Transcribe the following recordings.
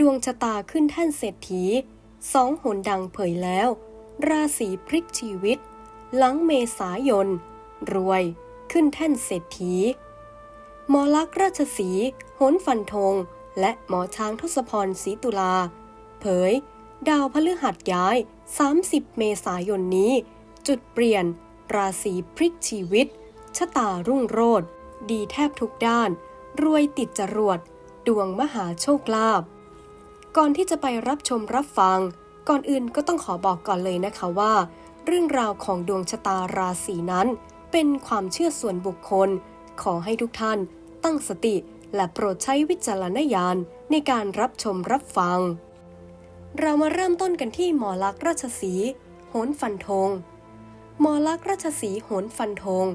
ดวงชะตาขึ้นแท่นเศรษฐีสองหนดังเผยแล้ว ราศีพลิกชีวิต หลังเมษายน รวยขึ้นแท่นเศรษฐีหมอลักษ์ราชสีห์โหนฟันธง และหมอช้างทศพรศรีตุลา เผย ดาวพฤหัสย้าย 30 เมษายนนี้ จุดเปลี่ยน ราศีพลิกชีวิต ชะตารุ่งโรจน์ดีแทบทุกด้าน รวยติดจรวด ดวงมหาโชคลาภ ก่อนที่จะไปรับชมรับฟัง ก่อนอื่นก็ต้องขอบอกก่อนเลยนะคะว่า เรื่องราวของดวงชะตาราศีนั้น เป็นความเชื่อส่วนบุคคล ขอให้ทุกท่าน ตั้งสติและโปรดใช้วิจารณญาณในการรับชมรับฟัง เรามาเริ่มต้นกันที่หมอลักษ์ราชสีห์โหนฟันธงหมอลักษ์ราชสีห์โหนฟันธง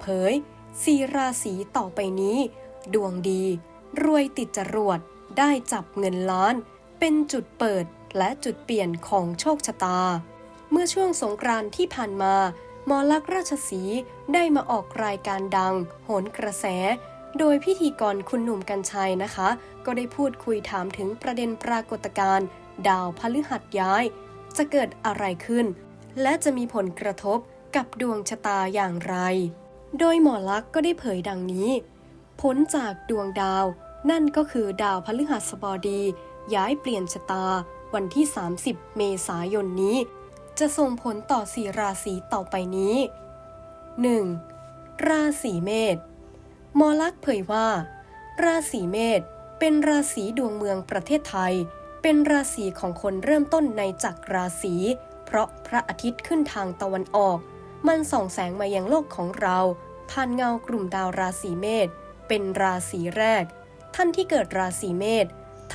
เผยสีราศีต่อไปนี้ ดวงดี รวยติดจรวดได้จับเงินล้าน เป็นจุดเปิดและจุดเปลี่ยนของโชคชะตา เมื่อช่วงสงกรานต์ที่ผ่านมาหมอลักษ์ราชสีห์ได้มาออกรายการดัง โหนกระแส โดยพิธีกรคุณหนุ่มกัญชัยนะคะ ก็ได้พูดคุยถามถึงประเด็นปรากฏการณ์ดาวพฤหัสย้าย จะเกิดอะไรขึ้น และจะมีผลกระทบกับดวงชะตาอย่างไร โดยหมอลักษ์ก็ได้เผยดังนี้ ผลจากดวงดาว นั่นก็คือดาวพฤหัสบดี ย้ายเปลี่ยนชะตา วันที่ 30 เมษายนนี้ จะส่งผลต่อสีราศีต่อไปนี้ 1. ราศีเมษมอลักษ์เผยว่า ราศีเมษเป็นราศีดวงเมืองประเทศไทย เป็นราศีของคนเริ่มต้นในจักรราศีเพราะพระอาทิตย์ขึ้นทางตะวันออก มันส่องแสงมายังโลกของเรา ผ่านเงากลุ่มดาวราศีเมษเป็นราศีแรก ท่านที่เกิดราศีเมษ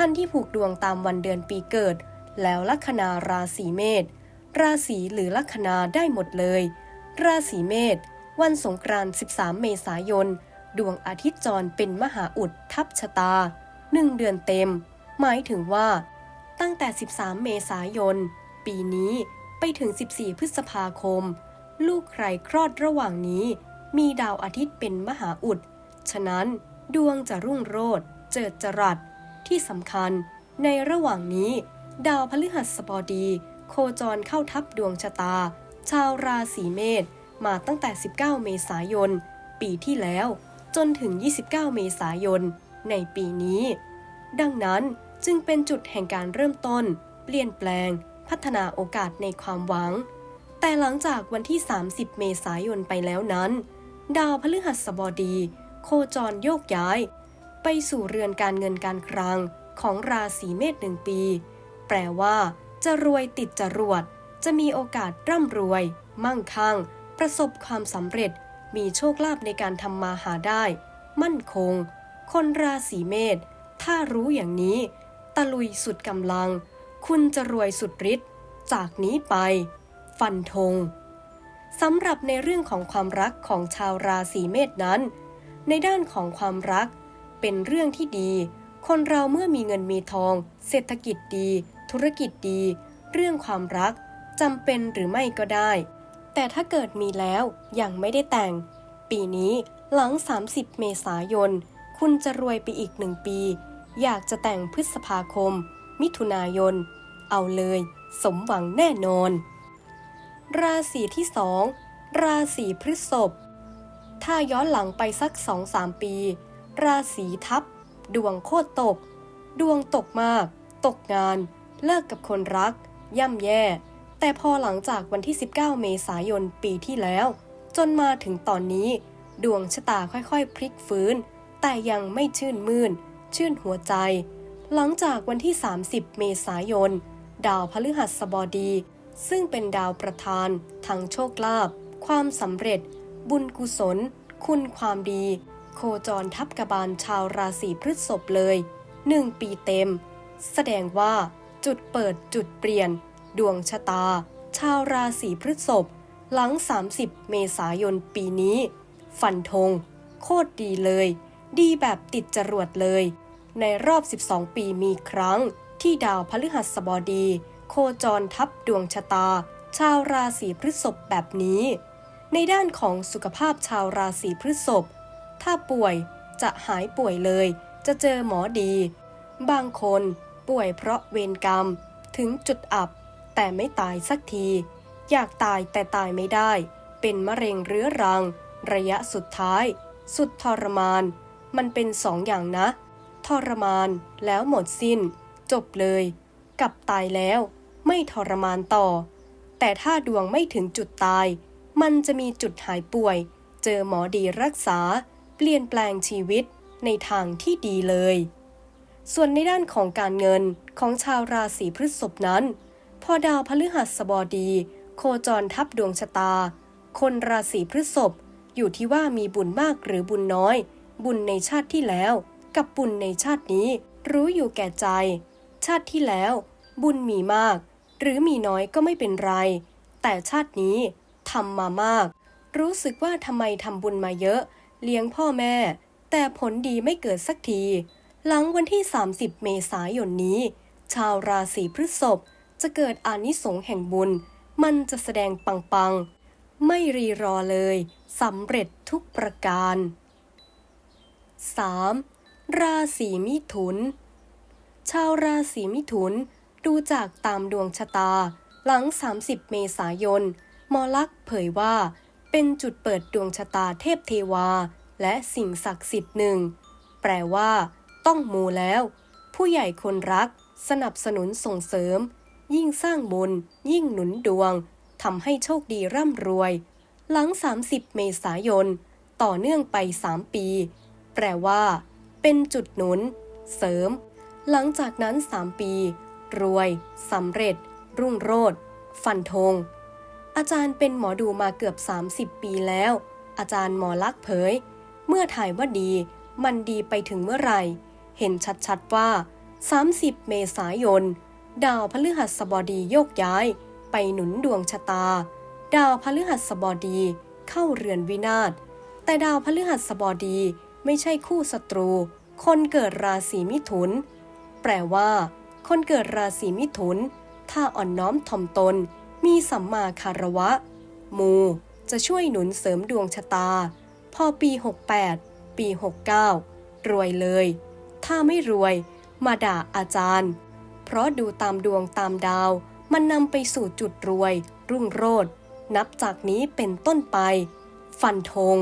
ท่านที่ผูกดวงตามวันเดือนปีเกิด แล้วลัคนาราศีเมษราศีหรือลัคนาได้หมดเลย ราศีเมษวันสงกรานต์ 13 เมษายน ดวงอาทิตย์จรเป็นมหาอุดทับชะตาหนึ่งเดือนเต็ม หมายถึงว่า ตั้งแต่ 13 เมษายน ปีนี้ไปถึง 14 พฤษภาคม ลูกใครคลอดระหว่างนี้ มีดาวอาทิตย์เป็นมหาอุด ฉะนั้น ดวงจะรุ่งโรจน์เจิดจรัส ที่สำคัญ ในระหว่างนี้ ดาวพฤหัสบดี โคจรเข้าทับดวงชะตา ชาวราศีเมษมาตั้งแต่ 19 เมษายน ปีที่แล้ว จนถึง 29 เมษายน ในปีนี้ ดังนั้นจึงเป็นจุดแห่งการเริ่มต้น เปลี่ยนแปลง พัฒนาโอกาสในความหวัง แต่หลังจากวันที่ 30 เมษายนไปแล้วนั้น ดาวพฤหัสบดี โคจรโยกย้าย ไปสู่เรือนการเงินการคลังของราศีเมษหนึ่งปี แปลว่า จะรวยติดจรวด จะมีโอกาสร่ำรวย มั่งคั่ง ประสบความสำเร็จ มีโชคลาภในการทำมาหาได้ มั่นคง คนราศีเมษถ้ารู้อย่างนี้ ตะลุยสุดกำลัง คุณจะรวยสุดฤทธิ์จากนี้ไป ฟันธงสำหรับในเรื่องของความรักของชาวราศีเมษนั้น ในด้านของความรัก เป็นเรื่องที่ดี คนเราเมื่อมีเงินมีทอง เศรษฐกิจดี ธุรกิจดี เรื่องความรักจำเป็นหรือไม่ก็ได้ แต่ถ้าเกิดมีแล้วยังไม่ได้แต่ง ปีนี้หลัง 30 เมษายน คุณจะรวยไปอีกหนึ่งปี อยากจะแต่งพฤษภาคม มิถุนายน เอาเลย สมหวังแน่นอน ราศีที่สองราศีพฤษภถ้าย้อนหลังไปสักสองสามปี ราศีทับดวงโคตรตก ดวงตกมาก ตกงาน เลิกกับคนรัก ย่ำแย่ แต่พอหลังจากวันที่ 19 เมษายนปีที่แล้ว จนมาถึงตอนนี้ ดวงชะตาค่อยๆ พลิกฟื้น แต่ยังไม่ชื่นมื่น ชื่นหัวใจ หลังจากวันที่ 30 เมษายน ดาวพฤหัสบดี ซึ่งเป็นดาวประธานทางโชคลาภความสำเร็จ บุญกุศล คุณความดี โคจรทับกบาลชาวราศีพฤษภเลยหนึ่งปีเต็ม แสดงว่า จุดเปิดจุดเปลี่ยน ดวงชะตา ชาวราศีพฤษภหลัง 30 เมษายนปีนี้ ฟันธง โคตรดีเลย ดีแบบติดจรวดเลย ในรอบ 12 ปีมีครั้ง ที่ดาวพฤหัสบดี โคจรทับดวงชะตา ชาวราศีพฤษภแบบนี้ ในด้านของสุขภาพชาวราศีพฤษภ ถ้าป่วยจะหายป่วยเลย จะเจอหมอดี บางคนป่วยเพราะเวรกรรม ถึงจุดอับ แต่ไม่ตายสักที อยากตายแต่ตายไม่ได้ เป็นมะเร็งเรื้อรัง ระยะสุดท้าย สุดทรมาน มันเป็นสองอย่างนะ ทรมานแล้วหมดสิ้น จบเลย กับตายแล้วไม่ทรมานต่อ แต่ถ้าดวงไม่ถึงจุดตาย มันจะมีจุดหายป่วย เจอหมอดีรักษา เปลี่ยนแปลงชีวิตในทางที่ดีเลย ส่วนในด้านของการเงินของชาวราศีพฤษภนั้น พอดาวพฤหัสบดี โคจรทับดวงชะตา คนราศีพฤษภอยู่ที่ว่ามีบุญมากหรือบุญน้อย บุญในชาติที่แล้ว กับบุญในชาตินี้ รู้อยู่แก่ใจ ชาติที่แล้ว บุญมีมาก หรือมีน้อยก็ไม่เป็นไร แต่ชาตินี้ทำมามาก รู้สึกว่าทำไมทำบุญมาเยอะ เลี้ยงพ่อแม่ แต่ผลดีไม่เกิดสักที หลังวันที่ 30 เมษายนนี้ ชาวราศีพฤษภจะเกิดอานิสงส์แห่งบุญ มันจะแสดงปังๆ ไม่รีรอเลยสำเร็จทุกประการ 3. ราศีมิถุน ชาวราศีมิถุนดูจากตามดวงชะตา หลัง 30 เมษายนหมอลักษ์เผยว่า เป็นจุดเปิดดวงชะตาเทพเทวา และสิ่งศักดิ์สิทธิ์หนึ่ง แปลว่า ต้องมูแล้ว ผู้ใหญ่คนรัก สนับสนุนส่งเสริม ยิ่งสร้างบุญ ยิ่งหนุนดวงทำให้โชคดีร่ำรวย หลัง 30 เมษายน ต่อเนื่องไป 3 ปี แปลว่า เป็นจุดหนุน เสริม หลังจากนั้น 3 ปี รวยสำเร็จ รุ่งโรจน์ฟันธง อาจารย์เป็นหมอดูมาเกือบ 30 ปีแล้ว อาจารย์หมอลักษ์เผย เมื่อถ่ายว่าดี มันดีไปถึงเมื่อไหร่ เห็นชัดๆว่า 30 เมษายน ดาวพฤหัสบดีโยกย้าย ไปหนุนดวงชะตา ดาวพฤหัสบดีเข้าเรือนวินาศ แต่ดาวพฤหัสบดีไม่ใช่คู่ศัตรู คนเกิดราศีมิถุน แปลว่า คนเกิดราศีมิถุน ถ้าอ่อนน้อมถ่อมตน มีสัมมาคารวะ มูจะช่วยหนุนเสริมดวงชะตา พอปี 68 ปี 69 รวยเลย ถ้าไม่รวย มาด่าอาจารย์ เพราะดูตามดวงตามดาว มันนำไปสู่จุดรวย รุ่งโรจน์นับจากนี้เป็นต้นไป ฟันธง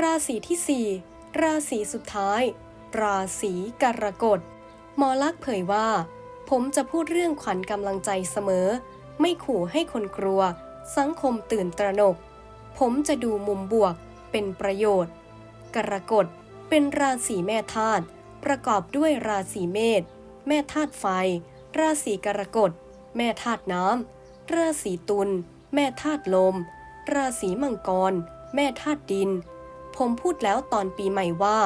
ราศีที่ 4 ราศีสุดท้าย ราศีกรกฎหมอลักษ์เผยว่า ผมจะพูดเรื่องขวัญกำลังใจเสมอ ไม่ขู่ให้คนกลัว สังคมตื่นตระหนก ผมจะดูมุมบวกเป็นประโยชน์ กรกฎเป็นราศีแม่ธาตุประกอบด้วยราศีเมษแม่ธาตุไฟ ราศีกรกฎ แม่ธาตุน้ำราศีตุล แม่ธาตุลม ราศีมังกร แม่ธาตุดิน ผมพูดแล้วตอนปีใหม่ว่า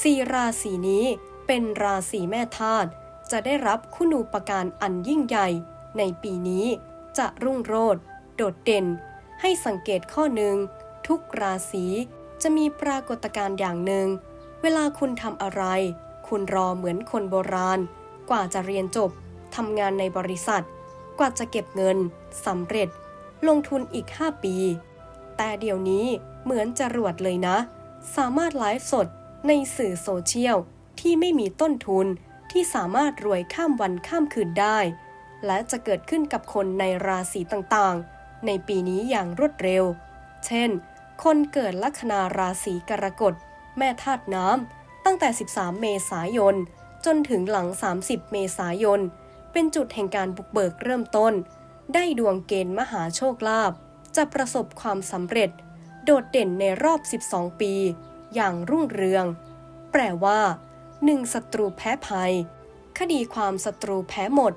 สี่ราศีนี้เป็นราศีแม่ธาตุจะได้รับคุณูปการอันยิ่งใหญ่ ในปีนี้จะรุ่งโรจน์โดดเด่น ให้สังเกตข้อหนึ่ง ทุกราศีจะมีปรากฏการณ์อย่างหนึ่ง เวลาคุณทำอะไร คุณรอเหมือนคนโบราณ กว่าจะเรียนจบทำงานในบริษัท กว่าจะเก็บเงินสำเร็จ ลงทุนอีก 5 ปี แต่เดี๋ยวนี้เหมือนจรวดเลยนะ สามารถไลฟ์สดในสื่อโซเชียลที่ไม่มีต้นทุนที่สามารถรวยข้ามวันข้ามคืนได้ และจะเกิดขึ้นกับคนในราศีต่างๆ ในปีนี้อย่างรวดเร็ว เช่น คนเกิดลัคนาราศีกรกฎ แม่ธาตุน้ำ ตั้งแต่ 13 เมษายน จนถึงหลัง 30 เมษายน เป็นจุดแห่งการบุกเบิกเริ่มต้น ได้ดวงเกณฑ์มหาโชคลาภ จะประสบความสำเร็จ โดดเด่นในรอบ 12 ปี อย่างรุ่งเรือง แปลว่า 1. ศัตรูแพ้ภัย คดีความศัตรูแพ้หมด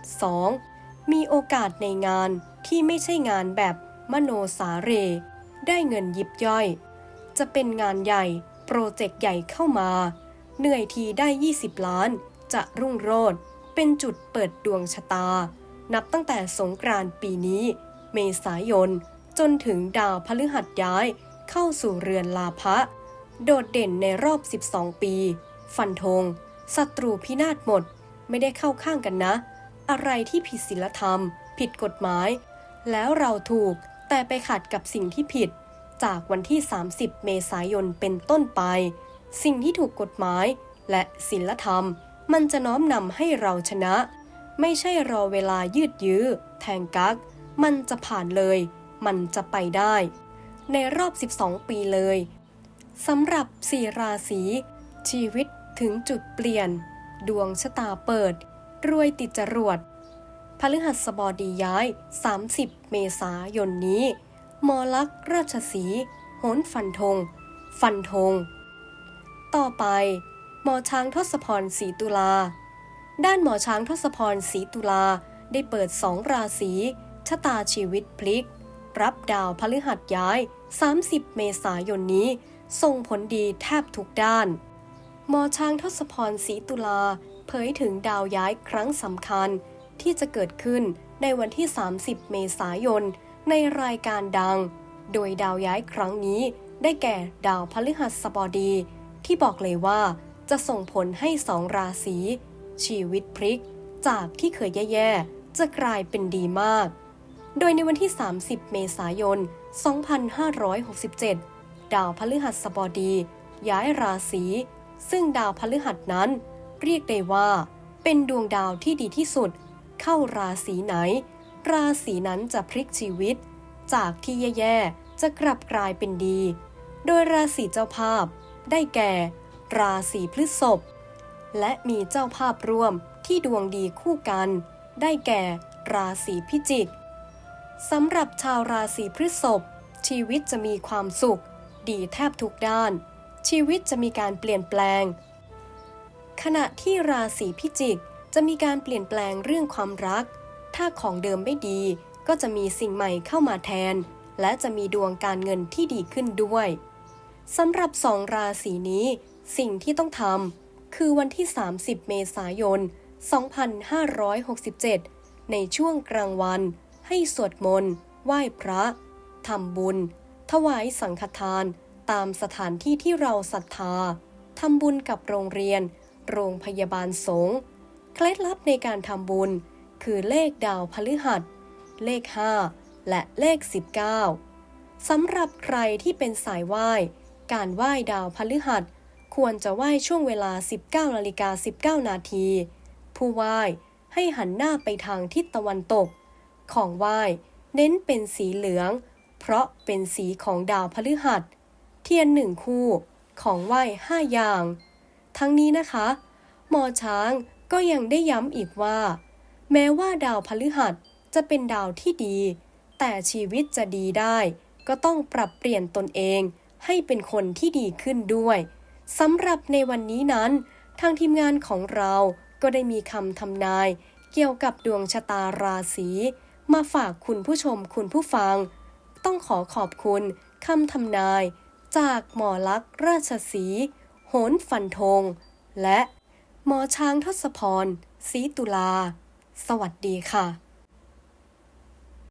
2. มีโอกาสในงานที่ไม่ใช่งานแบบมโนสาเร ได้เงินยิบย่อย จะเป็นงานใหญ่ โปรเจกต์ใหญ่เข้ามา เหนื่อยทีได้ 20 ล้าน จะรุ่งโรจน์เป็นจุดเปิดดวงชะตา นับตั้งแต่สงกรานต์ปีนี้ เมษายน จนถึงดาวพฤหัสย้าย เข้าสู่เรือนลาภะโดดเด่นในรอบ 12 ปี ฟันธงศัตรูพินาศหมด ไม่ได้เข้าข้างกันนะ อะไรที่ผิดศีลธรรม ผิดกฎหมาย แล้วเราถูกแต่ไปขัดกับสิ่งที่ผิด จากวันที่ 30 เมษายนเป็นต้นไป สิ่งที่ถูกกฎหมายและศีลธรรม มันจะน้อมนำให้เราชนะ ไม่ใช่รอเวลายืดยื้อ แทงกัก มันจะผ่านเลย มันจะไปได้ ในรอบ 12 ปีเลยสำหรับสี่ราศีชีวิตถึงจุดเปลี่ยน ดวงชะตาเปิด รวยติดจรวดพฤหัสบดีย้าย 30 เมษายนนี้มอลักษ์ราชสีห์โหนฟันธง ฟันธง ต่อไป หมอช้างทศพรศรีตุลา ด้านหมอช้างทศพรศรีตุลาได้เปิดสองราศีชะตาชีวิตพลิก รับดาวพฤหัสย้าย 30 เมษายนนี้ส่งผลดีแทบทุกด้าน หมอช้างทศพรศรีตุลา เผยถึงดาวย้ายครั้งสำคัญที่จะเกิดขึ้นในวันที่ 30 เมษายน ในรายการดัง โดยดาวย้ายครั้งนี้ได้แก่ดาวพฤหัสบดี ที่บอกเลยว่าจะส่งผลให้สองราศี ชีวิตพลิก จากที่เคยแย่ๆ จะกลายเป็นดีมาก โดยในวันที่ 30 เมษายน 2567 ดาวพฤหัสบดี ย้ายราศี ซึ่งดาวพฤหัสนั้น เรียกได้ว่า เป็นดวงดาวที่ดีที่สุด เข้าราศีไหน ราศีนั้นจะพลิกชีวิต จากที่แย่ๆจะกลับกลายเป็นดี โดยราศีเจ้าภาพ ได้แก่ ราศีพฤษภและมีเจ้าภาพร่วมที่ดวงดีคู่กัน ได้แก่ ราศีพิจิกสำหรับชาวราศีพฤษภชีวิตจะมีความสุข ดีแทบทุกด้าน ชีวิตจะมีการเปลี่ยนแปลง ขณะที่ราศีพิจิก จะมีการเปลี่ยนแปลงเรื่องความรัก ถ้าของเดิมไม่ดี ก็จะมีสิ่งใหม่เข้ามาแทน และจะมีดวงการเงินที่ดีขึ้นด้วยสำหรับสองราศีนี้ สิ่งที่ต้องทำคือวันที่ 30 เมษายน 2567 ในช่วงกลางวัน ให้สวดมนต์ ไหว้พระ ทำบุญ ถวายสังฆทาน ตามสถานที่ที่เราศรัทธาทำบุญกับโรงเรียน โรงพยาบาลสงฆ์เคล็ดลับในการทำบุญ คือเลขดาวพฤหัส เลข 5 และเลข 19 สำหรับใครที่เป็นสายไหว้ การไหว้ดาวพฤหัส ควรจะไหว้ช่วงเวลา 19นาฬิกา19 นาที ผู้ไหว้ให้หันหน้าไปทางทิศตะวันตก ของไหว้เน้นเป็นสีเหลือง เพราะเป็นสีของดาวพฤหัส เทียนหนึ่งคู่ ของไหว้ห้าอย่าง ทั้งนี้นะคะ หมอช้างก็ยังได้ย้ำอีกว่า แม้ว่าดาวพฤหัสจะเป็นดาวที่ดี แต่ชีวิตจะดีได้ ก็ต้องปรับเปลี่ยนตนเองให้เป็นคนที่ดีขึ้นด้วยสำหรับในวันนี้นั้น ทางทีมงานของเราก็ได้มีคำทำนาย เกี่ยวกับดวงชะตาราศีมาฝากคุณผู้ชมคุณผู้ฟัง ต้องขอขอบคุณคำทำนาย จากหมอลักษณ์ราชสี โหนฟันธง และหมอช้างทศพรศรีตุลา สวัสดีค่ะ